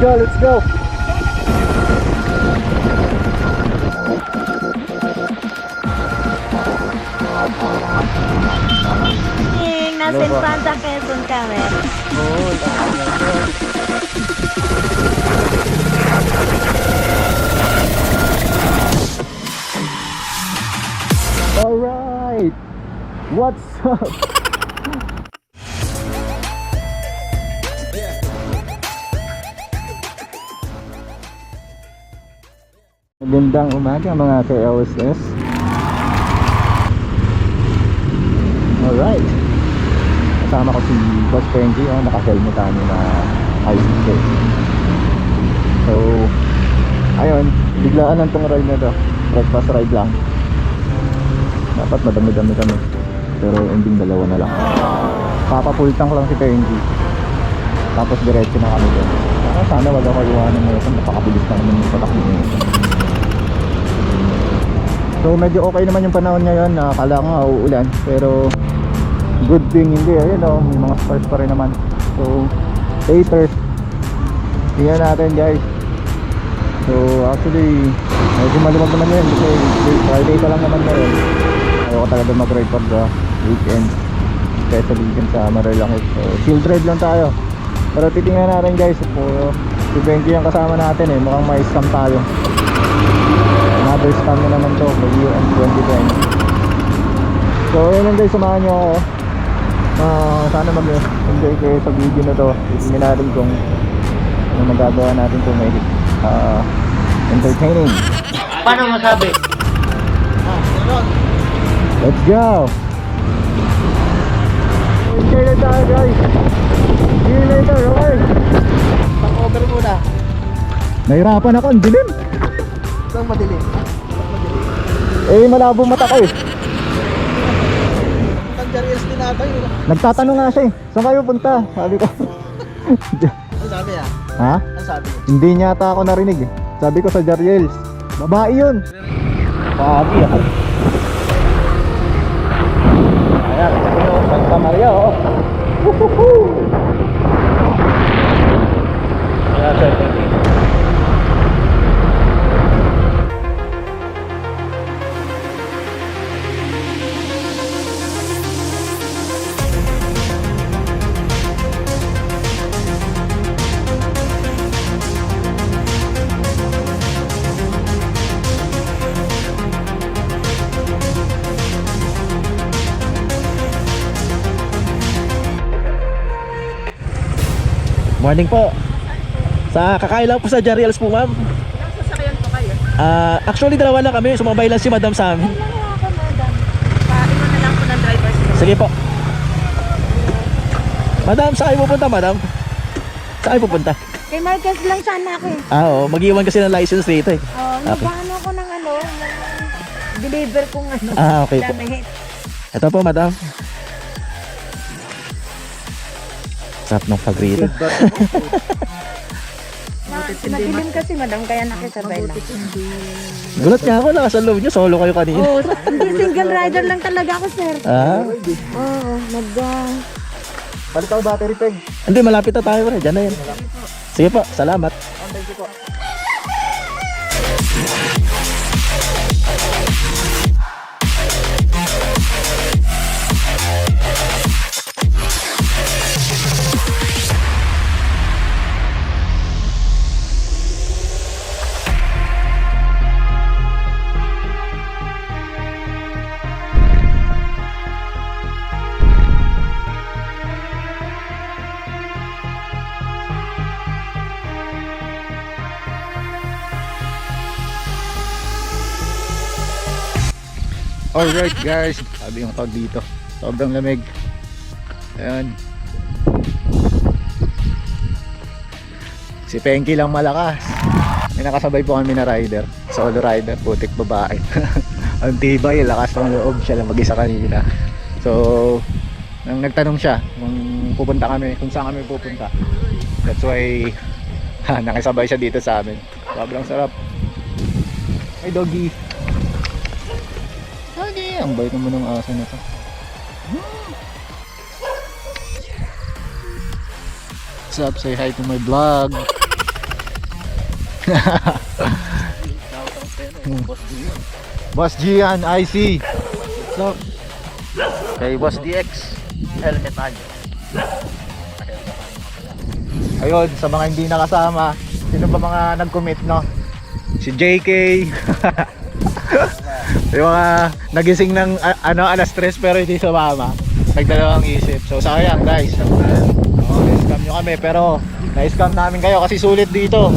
go, let's go. Ing, nasa Ano ba? Infanta Quezon kami. Oo, tama. Alright! What's up? Magandang umaga mga ka-LSS Alright. Kasama ko si Boss Penji oh, Naka-helmet tayo na ICC So Ayun Biglaan lang tong ride na to. Breakfast ride lang. Dapat madami-dami kami. Pero ending dalawa na lang. Papapull tank lang si Penji Tapos diretso na kami doon. Sana, sana wala ko iwanan mo Napakabilis na naman yung patakbo niya So medyo okay naman yung panahon ngayon. Nakakala ko nga uulan. Pero good thing hindi. Ayun o may mga stars pa rin naman. So later Tingnan natin guys. So actually Medyo malimag naman yun. Kasi Friday pa lang naman ngayon. Ayoko talaga mag-ride pag uh, weekend. Especially dyan sa Marilaki So chill ride lang tayo. Pero titingnan natin guys. So si Benji yung kasama natin eh. Mukhang may scam tayo Another scam na naman to year end 2020 So yun lang guys, samahan nyo ako Ah, Sana mag-enjoy kayo sa video na to Tingnan natin kung Ano magagawa natin kung may ah, Entertaining Paano masabi? Let's go! Enjoy na tayo guys See you later, okay? Pang-over muna. Nahirapan ako, ang dilim Saan madilim? Eh, malabo mata ko eh Tangerines din natin. Nagtatanong nga siya eh Saan kayo punta? Sabi ko Ano sabi ah? Ha? Ano sabi? Hindi niya ata ako narinig eh. Sabi ko sa Jariels, babae yun. Pagi ah. Ayan, ito yung Santa Maria oh. Woohoo! Morning po. Sa kakain lang po sa Jariels po, ma'am. Sasakyan po kayo. Ah, actually dalawa lang kami, sumabay lang si Madam sa amin. Ano ako, madam? Paiwan na lang po ng driver sila. Sige po. Madam, saan kayo pupunta, madam? Saan kayo pupunta? Kay Marquez lang sana ako eh. Ah, oo, mag-iwan kasi ng license dito eh. Oh, Okay. nagpaano ako ng ano, ng deliver kong ano. Ah, okay po. damit. Ito po, madam. Sarap ng pagrito. Na, madilim kasi madam, kaya nakisabay lang. Gulat nga ako, nasa loob nyo, solo kayo kanina. Oo, oh, single rider lang talaga ako, sir. Ah, Oo, nag... ah, Balik ako battery peg. hindi, malapit na tayo, pre. Diyan na yan. Sige po, salamat. Alright guys, sabi yung tawag dito. Sobrang lamig. Ayan. Si Penky lang malakas. May nakasabay po kami na rider. Solo rider, putik babae. Ang tibay, lakas ng loob siya lang mag-isa kanina. So, nang nagtanong siya kung pupunta kami, kung saan kami pupunta. That's why ha, nakisabay siya dito sa amin. Sobrang sarap. Hey doggy. Doggy, ang bait naman ng aso na to. What's up? Say hi to my vlog. Boss Gian, IC. So, kay Boss DX, helmet tayo. Ayun, sa mga hindi nakasama, sino ba mga nag-commit, no? Si JK. yung mga nagising ng a- ano, alas 3 pero hindi sumama. Nagdalawang isip. So sayang guys. Oh, na-scam nyo kami pero na-scam namin kayo kasi sulit dito.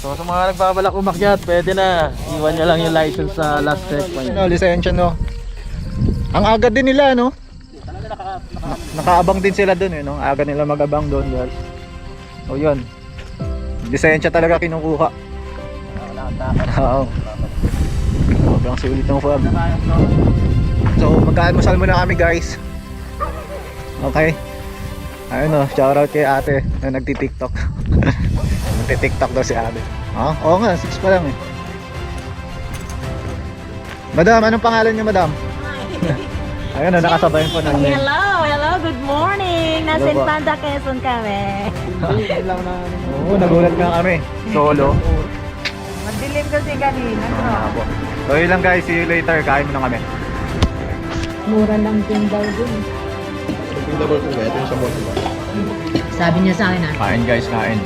So, sa mga nagbabalak umakyat, pwede na. Iwan nyo lang yung license sa last checkpoint. Ano, lisensya no. Ang agad din nila, no? Na- nakaabang din sila dun, eh, no? Aga nila magabang doon, guys. O yun. Lisensya talaga kinukuha. Oo. Sobrang sulit ng fog. So, mag-almusal muna kami, guys. Okay. Ayun, no. Shoutout kay ate na nagti-tiktok. nagti-tiktok daw si ate. Ah, oo nga, 6 pa lang eh. Madam, anong pangalan niyo, madam? Ayun, na, nakasabay po namin. Hello, hello, good morning. Nasa. Infanta, Quezon kami. Oo, nagulat nga kami. Solo. Kasi kanina, no? So, yun lang guys. See you later. Kain muna kami. Mura lang din daw dun. Sabi niya sa akin, ah. Kain guys, kain.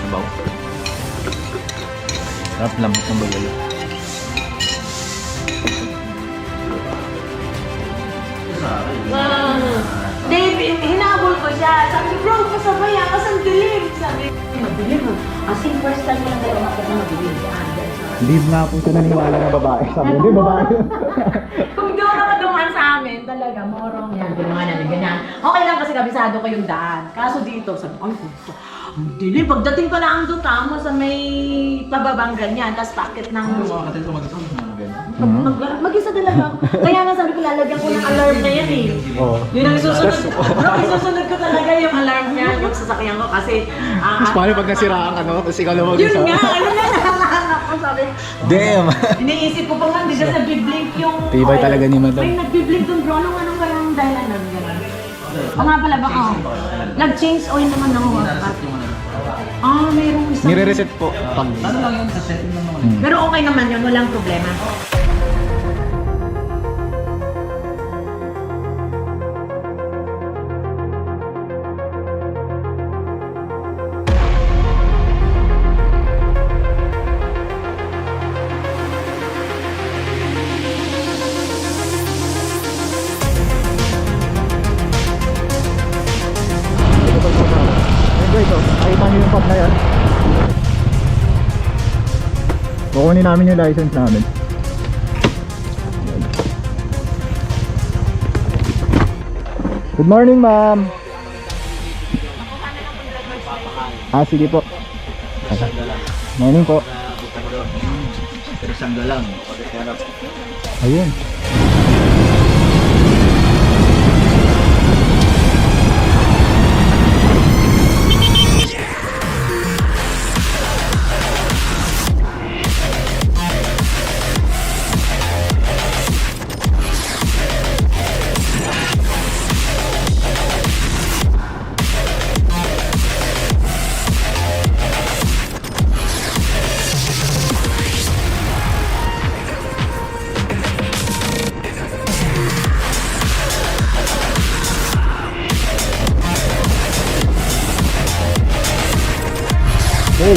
Sabaw. Sarap lang ng bagay. Dave, hinabol ko siya. Sabi, bro, pasabay ah, kasi ang dilim. Sabi, madilim ah. As in, first time lang tayo makita na madilim. Ah. Hindi nga po siya naniniwala na babae. Sabi hindi babae. Kung di ako nakadumaan sa amin, talaga, morong yan. Ginawa namin, ganyan. Okay lang kasi kabisado ko yung daan. Kaso dito, sabi ko, ay, puto. Ang dilim. Pagdating ko lang doon, tamo sa may pababang ganyan. Tapos packet ng... Hmm? Mag, mag-isa talaga. ako. Kaya nga sabi ko, lalagyan ko ng alarm na yan eh. Oo. Yun ang isusunod. Bro, isusunod ko talaga yung alarm niya, yung sasakyan ko kasi... ah, Tapos paano pag nasiraan ka no? Tapos ikaw lang Yun nga, ano na nakahanap ko sabi. Damn! Iniisip ko pa nga, hindi kasi nagbiblink yung... Tibay talaga ni Madam. May nagbiblink yung bro, anong anong kaya ang dahilan nun? O nga pala ba, oh. Nag-change oil naman ako. Ah, mayroong isang... Nire-reset po. Ano lang yun? Pero okay naman yun, walang problema. Kukunin namin yung license namin. Good morning, ma'am. Ah, sige po. Morning po. Pero sangga lang. Ayun. Hey.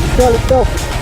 Let's go, let's go.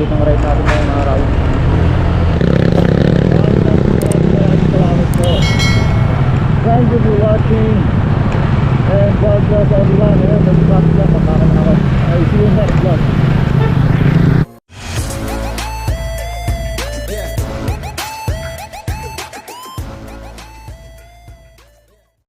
ulit ng ride natin ngayong araw Thank you for watching. And God bless everyone. And mag-back lang I see you next vlog.